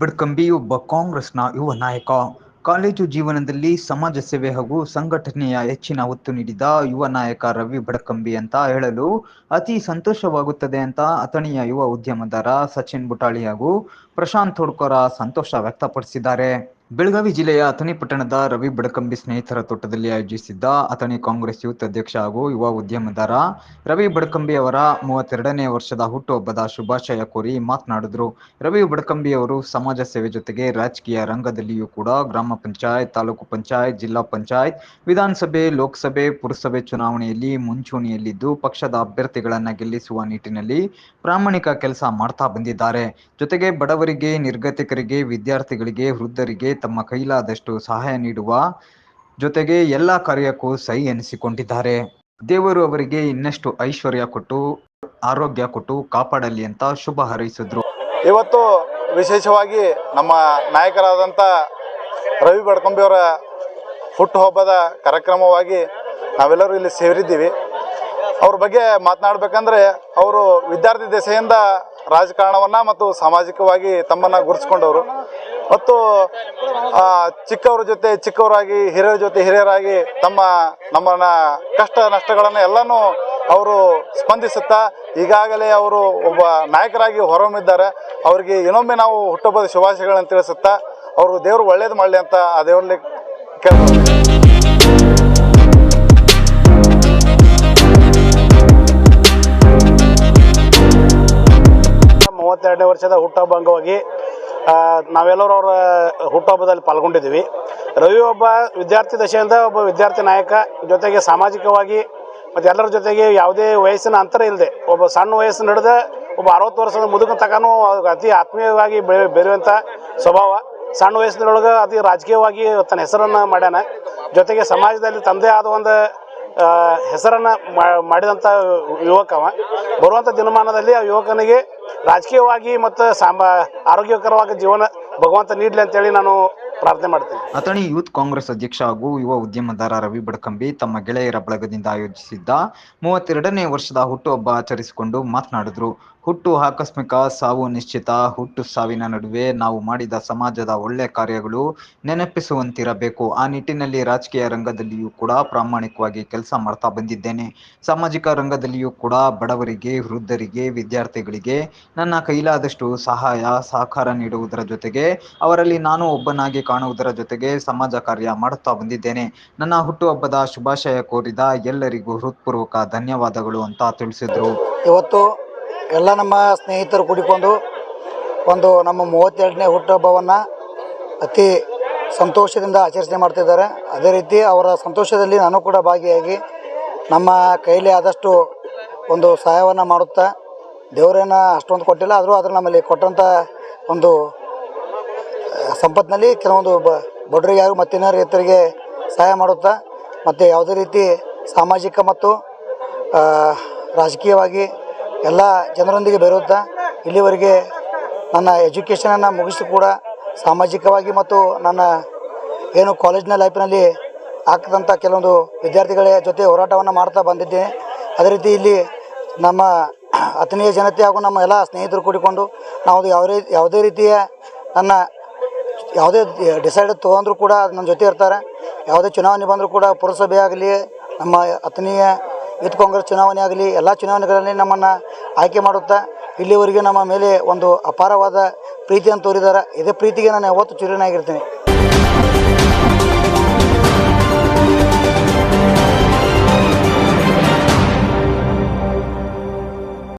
ಬಡ್ಕಂಬಿ ಒಬ್ಬ ಕಾಂಗ್ರೆಸ್ನ ಯುವ ನಾಯಕ. ಕಾಲೇಜು ಜೀವನದಲ್ಲಿ ಸಮಾಜ ಸೇವೆ ಹಾಗೂ ಸಂಘಟನೆಯ ಹೆಚ್ಚಿನ ಒತ್ತು ನೀಡಿದ ಯುವ ನಾಯಕ ರವಿ ಬಡಕಂಬಿ ಅಂತ ಹೇಳಲು ಅತಿ ಸಂತೋಷವಾಗುತ್ತದೆ ಅಂತ ಅಥಣಿಯ ಯುವ ಉದ್ಯಮದಾರ ಸಚಿನ್ ಬುಟಾಳಿ ಹಾಗೂ ಪ್ರಶಾಂತ್ ಹುಡ್ಕೋರ ಸಂತೋಷ ವ್ಯಕ್ತಪಡಿಸಿದ್ದಾರೆ. ಬೆಳಗಾವಿ ಜಿಲ್ಲೆಯ ಅಥಣಿ ಪಟ್ಟಣದ ರವಿ ಬಡಕಂಬಿ ಸ್ನೇಹಿತರ ತೋಟದಲ್ಲಿ ಆಯೋಜಿಸಿದ್ದ ಅಥಣಿ ಕಾಂಗ್ರೆಸ್ ಯೂತ್ ಅಧ್ಯಕ್ಷ ಹಾಗೂ ಯುವ ಉದ್ಯಮದಾರ ರವಿ ಬಡಕಂಬಿ ಅವರ ಮೂವತ್ತೆರಡನೇ ವರ್ಷದ ಹುಟ್ಟುಹಬ್ಬದ ಶುಭಾಶಯ ಕೋರಿ ಮಾತನಾಡಿದ್ರು. ರವಿ ಬಡಕಂಬಿ ಅವರು ಸಮಾಜ ಸೇವೆ ಜೊತೆಗೆ ರಾಜಕೀಯ ರಂಗದಲ್ಲಿಯೂ ಕೂಡ ಗ್ರಾಮ ಪಂಚಾಯತ್, ತಾಲೂಕು ಪಂಚಾಯತ್, ಜಿಲ್ಲಾ ಪಂಚಾಯತ್, ವಿಧಾನಸಭೆ, ಲೋಕಸಭೆ, ಪುರಸಭೆ ಚುನಾವಣೆಯಲ್ಲಿ ಮುಂಚೂಣಿಯಲ್ಲಿದ್ದು ಪಕ್ಷದ ಅಭ್ಯರ್ಥಿಗಳನ್ನ ಗೆಲ್ಲಿಸುವ ನಿಟ್ಟಿನಲ್ಲಿ ಪ್ರಾಮಾಣಿಕ ಕೆಲಸ ಮಾಡ್ತಾ ಬಂದಿದ್ದಾರೆ. ಜೊತೆಗೆ ಬಡವರಿಗೆ, ನಿರ್ಗತಿಕರಿಗೆ, ವಿದ್ಯಾರ್ಥಿಗಳಿಗೆ, ವೃದ್ಧರಿಗೆ ತಮ್ಮ ಕೈಲಾದಷ್ಟು ಸಹಾಯ ನೀಡುವ ಜೊತೆಗೆ ಎಲ್ಲ ಕಾರ್ಯಕ್ಕೂ ಸೈ ಎನಿಸಿಕೊಂಡಿದ್ದಾರೆ. ದೇವರು ಅವರಿಗೆ ಇನ್ನಷ್ಟು ಐಶ್ವರ್ಯ ಕೊಟ್ಟು, ಆರೋಗ್ಯ ಕೊಟ್ಟು ಕಾಪಾಡಲಿ ಅಂತ ಶುಭ ಹಾರೈಸಿದ್ರು. ಇವತ್ತು ವಿಶೇಷವಾಗಿ ನಮ್ಮ ನಾಯಕರಾದಂಥ ರವಿ ಬಡ್ಕಂಬಿಯವರ ಹುಟ್ಟುಹಬ್ಬದ ಕಾರ್ಯಕ್ರಮವಾಗಿ ನಾವೆಲ್ಲರೂ ಇಲ್ಲಿ ಸೇರಿದ್ದೀವಿ. ಅವ್ರ ಬಗ್ಗೆ ಮಾತನಾಡಬೇಕಂದ್ರೆ ಅವರು ವಿದ್ಯಾರ್ಥಿ ದೆಸೆಯಿಂದ ರಾಜಕಾರಣವನ್ನು ಮತ್ತು ಸಾಮಾಜಿಕವಾಗಿ ತಮ್ಮನ್ನು ಗುರುತಿಸ್ಕೊಂಡವರು. ಮತ್ತು ಚಿಕ್ಕವರ ಜೊತೆ, ಚಿಕ್ಕವರಾಗಿ, ಹಿರಿಯರ ಜೊತೆ, ಹಿರಿಯರಾಗಿ ತಮ್ಮ, ನಮ್ಮನ್ನ ಕಷ್ಟ ನಷ್ಟಗಳನ್ನು ಎಲ್ಲನೂ ಅವರು ಸ್ಪಂದಿಸುತ್ತಾ, ಈಗಾಗಲೇ ಅವರು ಒಬ್ಬ ನಾಯಕರಾಗಿ ಹೊರಹೊಮ್ಮಿದ್ದಾರೆ. ಅವರಿಗೆ ಇನ್ನೊಮ್ಮೆ ನಾವು ಹುಟ್ಟುಹಬ್ಬದ ಶುಭಾಶಯಗಳನ್ನು ತಿಳಿಸುತ್ತಾ, ಅವರು ದೇವರು ಒಳ್ಳೇದು ಮಾಡಲಿ ಅಂತ ಆ ದೇವರಲ್ಲಿ ಮೂವತ್ತೆರಡನೇ ವರ್ಷದ ಹುಟ್ಟುಹಬ್ಬ ಅಂಗವಾಗಿ ನಾವೆಲ್ಲರೂ ಅವರ ಹುಟ್ಟುಹಬ್ಬದಲ್ಲಿ ಪಾಲ್ಗೊಂಡಿದ್ದೀವಿ. ರವಿ ಒಬ್ಬ ವಿದ್ಯಾರ್ಥಿ ದಶೆಯಿಂದ ಒಬ್ಬ ವಿದ್ಯಾರ್ಥಿ ನಾಯಕ, ಜೊತೆಗೆ ಸಾಮಾಜಿಕವಾಗಿ ಮತ್ತು ಎಲ್ಲರ ಜೊತೆಗೆ ಯಾವುದೇ ವಯಸ್ಸಿನ ಅಂತರ ಇಲ್ಲದೆ, ಒಬ್ಬ ಸಣ್ಣ ವಯಸ್ಸು ನಡೆದ ಒಬ್ಬ ಅರವತ್ತು ವರ್ಷದ ಮುದುಕ ತನಕನೂ ಅತಿ ಆತ್ಮೀಯವಾಗಿ ಬೆಳೆ ಬೆರೆಯುವಂಥ ಸ್ವಭಾವ. ಸಣ್ಣ ವಯಸ್ಸಿನೊಳಗೆ ಅತಿ ರಾಜಕೀಯವಾಗಿ ತನ್ನ ಹೆಸರನ್ನು ಮಾಡ್ಯಾನ. ಜೊತೆಗೆ ಸಮಾಜದಲ್ಲಿ ತಂದೆ ಆದ ಒಂದು ಹೆಸರನ್ನ ಮಾಡಿದಂಥ ಯುವಕವ ಬರುವಂಥ ದಿನಮಾನದಲ್ಲಿ ಆ ಯುವಕನಿಗೆ ರಾಜಕೀಯವಾಗಿ ಮತ್ತು ಸಾಂಬ ಆರೋಗ್ಯಕರವಾಗಿ ಜೀವನ ಭಗವಂತ ನೀಡಲಿ ಅಂತೇಳಿ ನಾನು ಪ್ರಾರ್ಥನೆ ಮಾಡ್ತೀನಿ. ಅಥಣಿ ಯೂತ್ ಕಾಂಗ್ರೆಸ್ ಅಧ್ಯಕ್ಷ ಹಾಗೂ ಯುವ ಉದ್ಯಮದಾರ ರವಿ ಬಡಕಂಬಿ ತಮ್ಮ ಗೆಳೆಯರ ಬಳಗದಿಂದ ಆಯೋಜಿಸಿದ್ದ ಮೂವತ್ತೆರಡನೇ ವರ್ಷದ ಹುಟ್ಟುಹಬ್ಬ ಆಚರಿಸಿಕೊಂಡು ಮಾತನಾಡಿದ್ರು. ಹುಟ್ಟು ಆಕಸ್ಮಿಕ, ಸಾವು ನಿಶ್ಚಿತ, ಹುಟ್ಟು ಸಾವಿನ ನಡುವೆ ನಾವು ಮಾಡಿದ ಸಮಾಜದ ಒಳ್ಳೆ ಕಾರ್ಯಗಳು ನೆನಪಿಸುವಂತಿರಬೇಕು. ಆ ನಿಟ್ಟಿನಲ್ಲಿ ರಾಜಕೀಯ ರಂಗದಲ್ಲಿಯೂ ಕೂಡ ಪ್ರಾಮಾಣಿಕವಾಗಿ ಕೆಲಸ ಮಾಡ್ತಾ ಬಂದಿದ್ದೇನೆ. ಸಾಮಾಜಿಕ ರಂಗದಲ್ಲಿಯೂ ಕೂಡ ಬಡವರಿಗೆ, ವೃದ್ಧರಿಗೆ, ವಿದ್ಯಾರ್ಥಿಗಳಿಗೆ ನನ್ನ ಕೈಲಾದಷ್ಟು ಸಹಾಯ, ಸಹಕಾರ ನೀಡುವುದರ ಜೊತೆಗೆ ಅವರಲ್ಲಿ ನಾನು ಒಬ್ಬನಾಗಿ ಕಾಣುವುದರ ಜೊತೆಗೆ ಸಮಾಜ ಕಾರ್ಯ ಮಾಡುತ್ತಾ ಬಂದಿದ್ದೇನೆ. ನನ್ನ ಹುಟ್ಟುಹಬ್ಬದ ಶುಭಾಶಯ ಕೋರಿದ ಎಲ್ಲರಿಗೂ ಹೃತ್ಪೂರ್ವಕ ಧನ್ಯವಾದಗಳು ಅಂತ ತಿಳಿಸಿದ್ರು. ಇವತ್ತು ಎಲ್ಲ ನಮ್ಮ ಸ್ನೇಹಿತರು ಕೂಡಿಕೊಂಡು ಒಂದು ನಮ್ಮ ಮೂವತ್ತೆರಡನೇ ಹುಟ್ಟುಹಬ್ಬವನ್ನು ಅತಿ ಸಂತೋಷದಿಂದ ಆಚರಣೆ ಮಾಡ್ತಿದ್ದಾರೆ. ಅದೇ ರೀತಿ ಅವರ ಸಂತೋಷದಲ್ಲಿ ನಾನು ಕೂಡ ಭಾಗಿಯಾಗಿ ನಮ್ಮ ಕೈಲಿ ಆದಷ್ಟು ಒಂದು ಸಹಾಯವನ್ನು ಮಾಡುತ್ತಾ ದೇವರೇನ ಅಷ್ಟೊಂದು ಕೊಟ್ಟಿಲ್ಲ, ಆದರೂ ಅದ್ರ ನಮ್ಮಲ್ಲಿ ಕೊಟ್ಟಂಥ ಒಂದು ಸಂಪತ್ತಿನಲ್ಲಿ ಕೆಲವೊಂದು ಬಡವರಿಗೆ ಹಾಗೂ ಮತ್ತಿನ ರೈತರಿಗೆ ಸಹಾಯ ಮಾಡುತ್ತಾ, ಮತ್ತು ಯಾವುದೇ ರೀತಿ ಸಾಮಾಜಿಕ ಮತ್ತು ರಾಜಕೀಯವಾಗಿ ಎಲ್ಲ ಜನರೊಂದಿಗೆ ಬೆರೆಯುತ್ತಾ, ಇಲ್ಲಿವರೆಗೆ ನನ್ನ ಎಜುಕೇಷನನ್ನು ಮುಗಿಸಿ ಕೂಡ ಸಾಮಾಜಿಕವಾಗಿ ಮತ್ತು ನನ್ನ ಏನು ಕಾಲೇಜಿನ ಲೈಫ್ನಲ್ಲಿ ಆಗ್ತದಂಥ ಕೆಲವೊಂದು ವಿದ್ಯಾರ್ಥಿಗಳ ಜೊತೆ ಹೋರಾಟವನ್ನು ಮಾಡ್ತಾ ಬಂದಿದ್ದೇನೆ ಅದೇ ರೀತಿ ಇಲ್ಲಿ ನಮ್ಮ ಆತ್ಮೀಯ ಜನತೆ ಹಾಗೂ ನಮ್ಮ ಎಲ್ಲ ಸ್ನೇಹಿತರು ಕೂಡಿಕೊಂಡು ನಾವು ಯಾವುದೇ ಯಾವುದೇ ರೀತಿಯ ನನ್ನ ಯಾವುದೇ ಡಿಸೈಡ್ ತೊಗೊಂಡ್ರು ಕೂಡ ನನ್ನ ಜೊತೆ ಇರ್ತಾರೆ. ಯಾವುದೇ ಚುನಾವಣೆ ಬಂದರೂ ಕೂಡ ಪುರಸಭೆ ಆಗಲಿ, ನಮ್ಮ ಅತ್ನೀಯ ಯೂತ್ ಕಾಂಗ್ರೆಸ್ ಚುನಾವಣೆ ಆಗಲಿ, ಎಲ್ಲ ಚುನಾವಣೆಗಳಲ್ಲಿ ನಮ್ಮನ್ನು ಆಯ್ಕೆ ಮಾಡುತ್ತಾ. ಇಲ್ಲಿವರೆಗೂ ನಮ್ಮ ಮೇಲೆ ಒಂದು ಅಪಾರವಾದ ಪ್ರೀತಿಯನ್ನು ತೋರಿದ್ದಾರೆ. ಇದೇ ಪ್ರೀತಿಗೆ ನಾನು ಯಾವತ್ತೂ ಚಿರನಾಗಿರ್ತೀನಿ.